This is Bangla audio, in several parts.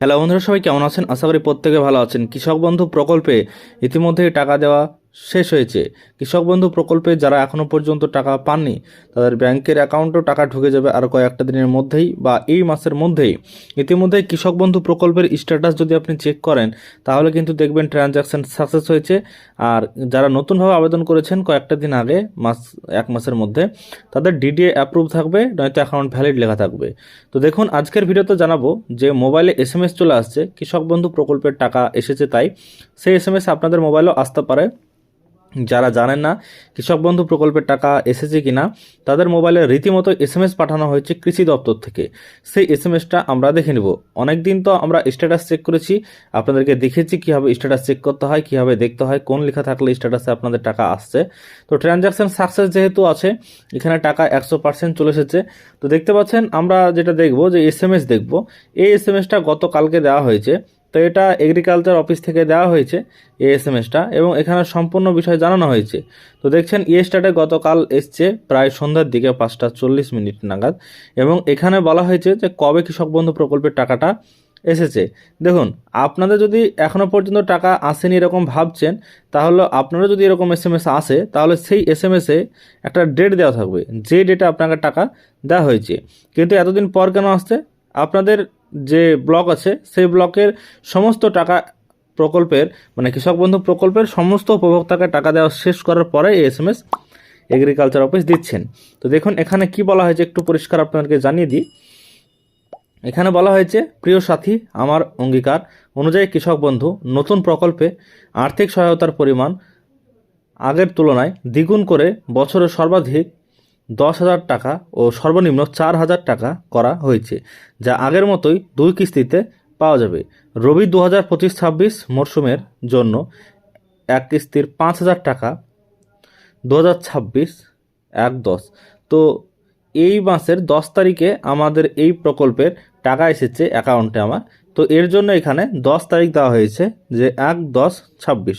হ্যালো বন্ধুরা, সবাই কেমন আছেন? আশা করি প্রত্যেকে ভালো আছেন। কৃষক বন্ধু প্রকল্পে ইতিমধ্যেই টাকা দেওয়া শেষ হয়েছে। কৃষক বন্ধু প্রকল্পে যারা এখনও পর্যন্ত টাকা পাননি, তাদের ব্যাংকের অ্যাকাউন্টেও টাকা ঢুকে যাবে আর কয়েকটা দিনের মধ্যেই বা এই মাসের মধ্যেই। ইতিমধ্যেই কৃষক বন্ধু প্রকল্পের স্ট্যাটাস যদি আপনি চেক করেন, তাহলে কিন্তু দেখবেন ট্রানজ্যাকশন সাকসেস হয়েছে। আর যারা নতুনভাবে আবেদন করেছেন কয়েকটা দিন আগে, মাস, এক মাসের মধ্যে, তাদের ডিডিএ অ্যাপ্রুভ থাকবে, নয়তো অ্যাকাউন্ট ভ্যালিড লেখা থাকবে। তো দেখুন, আজকের ভিডিওতে জানাব যে মোবাইলে এস এম এস চলে আসছে, কৃষক বন্ধু প্রকল্পের টাকা এসেছে তাই। সেই এস এম এস আপনাদের মোবাইলেও আসতে পারে। যারা জানেন না, কৃষক বন্ধু প্রকল্পের টাকা এসেছে কিনা, তাদের মোবাইলে রীতিমতো এস এম এস পাঠানো হয়েছে কৃষি দপ্তর থেকে। সেই এস এম এসটা আমরা দেখে নেব। অনেক দিন তো আমরা স্ট্যাটাস চেক করেছি। আপনাদেরকে দেখেছি কীভাবে স্ট্যাটাস চেক করতে হয়, কীভাবে দেখতে হয়, কোন লেখা থাকলে স্ট্যাটাসে আপনাদের টাকা আসছে। তো ট্রানজ্যাকশন সাকসেস যেহেতু আছে, এখানে টাকা একশো পার্সেন্ট চলে এসেছে। তো দেখতে পাচ্ছেন, আমরা যেটা দেখব যে এস এম এস দেখব। এই এস এম এসটা গতকালকে দেওয়া হয়েছে। তো এটা এগ্রিকালচার অফিস থেকে দেওয়া হয়েছে এই এস এম এসটা এবং এখানে সম্পূর্ণ বিষয় জানানো হয়েছে। তো দেখছেন ইয়ে স্টার্টে গতকাল এসছে প্রায় সন্ধ্যার দিকে পাঁচটা চল্লিশ মিনিট নাগাদ এবং এখানে বলা হয়েছে যে কবে কৃষক বন্ধু প্রকল্পের টাকাটা এসেছে। দেখুন, আপনাদের যদি এখনও পর্যন্ত টাকা আসেনি এরকম ভাবছেন, তাহলে আপনারা যদি এরকম এস এম এস আসে, তাহলে সেই এস এম এসে একটা ডেট দেওয়া থাকবে। যে ডেটে আপনাকে টাকা দেওয়া হয়েছে। কিন্তু এতদিন পর কেন আসছে? আপনাদের যে ব্লক আছে, সেই ব্লকের সমস্ত টাকা প্রকল্পের মানে কৃষক বন্ধু প্রকল্পের সমস্ত উপভোক্তাকে টাকা দেওয়া শেষ করার পরে এই S M S agriculture office দিচ্ছেন। তো দেখুন, এখানে কি বলা হয়েছে একটু পরিষ্কার আপনাদেরকে জানিয়ে দিই। এখানে বলা হয়েছে, প্রিয় সাথী, আমার অঙ্গীকার অনুযায়ী কৃষক বন্ধু নতুন প্রকল্পে আর্থিক সহায়তার পরিমাণ আগের তুলনায় দ্বিগুণ করে বছরে সর্বাধিক দশ হাজার টাকা ও সর্বনিম্ন চার হাজার টাকা করা হয়েছে, যা আগের মতোই দুই কিস্তিতে পাওয়া যাবে। রবি দু হাজার পঁচিশ ছাব্বিশ মরশুমের জন্য এক কিস্তির পাঁচ হাজার টাকা দু হাজার ছাব্বিশ এক দশ। তো এই মাসের দশ তারিখে আমাদের এই প্রকল্পের টাকা এসেছে অ্যাকাউন্টে আমার। তো এর জন্য এখানে দশ তারিখ দেওয়া হয়েছে যে এক দশ ছাব্বিশ।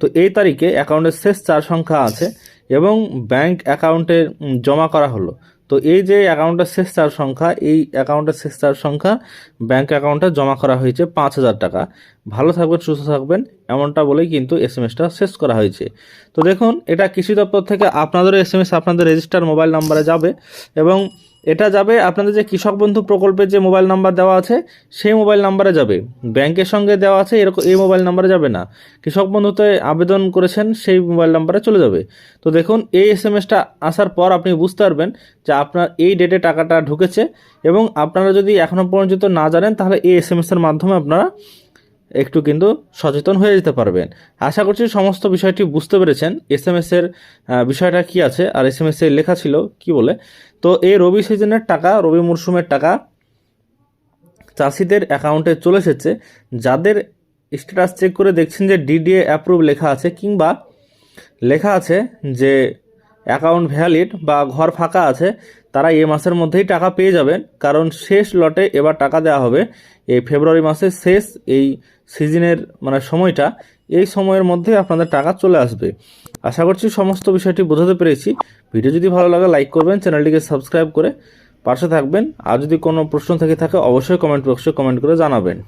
তো এই তারিখে অ্যাকাউন্টের শেষ চার সংখ্যা আছে। এবং ব্যাংক অ্যাকাউন্টে জমা করা হলো। তো এই যে অ্যাকাউন্টের শেষ চার সংখ্যা, এই অ্যাকাউন্টের শেষ চার সংখ্যা ব্যাংক অ্যাকাউন্টে জমা করা হয়েছে পাঁচ হাজার টাকা। ভালো থাকবেন, সুস্থ থাকবেন। এমনটা বলেই কিন্তু এস এম এসটা শেষ করা হয়েছে। তো দেখুন, এটা কৃষি দপ্তর থেকে আপনাদের এস এম এস আপনাদের রেজিস্টার মোবাইল নাম্বারে যাবে এবং এটা যাবে আপনাদের যে কৃষক বন্ধু প্রকল্পের যে মোবাইল নাম্বার দেওয়া আছে, সেই মোবাইল নাম্বারে যাবে। ব্যাংকের সঙ্গে দেওয়া আছে, এরকম এই মোবাইল নাম্বারে যাবে না। কৃষক বন্ধুতে আবেদন করেছেন, সেই মোবাইল নাম্বারে চলে যাবে। তো দেখুন, এই এস এম এসটা আসার পর আপনি বুঝতে পারবেন যে আপনার এই ডেটে টাকাটা ঢুকেছে এবং আপনারা যদি এখনও পর্যন্ত না জানেন, তাহলে এই এস এম এসের মাধ্যমে আপনারা একটু কিন্তু সচেতন হয়ে যেতে পারবেন। আশা করছি সমস্ত বিষয়টি বুঝতে পেরেছেন। এস এম এসের বিষয়টা কি আছে? আর এস এম এসে লেখা ছিল, কি বলে? তো এই রবি সিজনের টাকা, রবি মরশুমের টাকা চাষিদের অ্যাকাউন্টে চলে এসেছে। যাদের স্ট্যাটাস চেক করে দেখছেন যে ডিডিএ অ্যাপ্রুভ লেখা আছে কিংবা লেখা আছে যে অ্যাকাউন্ট ভ্যালিড বা ঘর ফাঁকা আছে, তারা এ মাসের মধ্যেই টাকা পেয়ে যাবেন। কারণ শেষ লটে এবার টাকা দেওয়া হবে। এই ফেব্রুয়ারি মাসের শেষ এই সিজনের মানে সময়টা, এই সময়ের মধ্যে আপনাদের টাকা চলে আসবে। আশা করছি সমস্ত বিষয়টি বোঝাতে পেরেছি। ভিডিও যদি ভালো লাগে, লাইক করবেন, চ্যানেলটিকে সাবস্ক্রাইব করে পাশে থাকবেন। আর যদি কোনো প্রশ্ন থেকে থাকে, অবশ্যই কমেন্ট বক্সে কমেন্ট করে জানাবেন।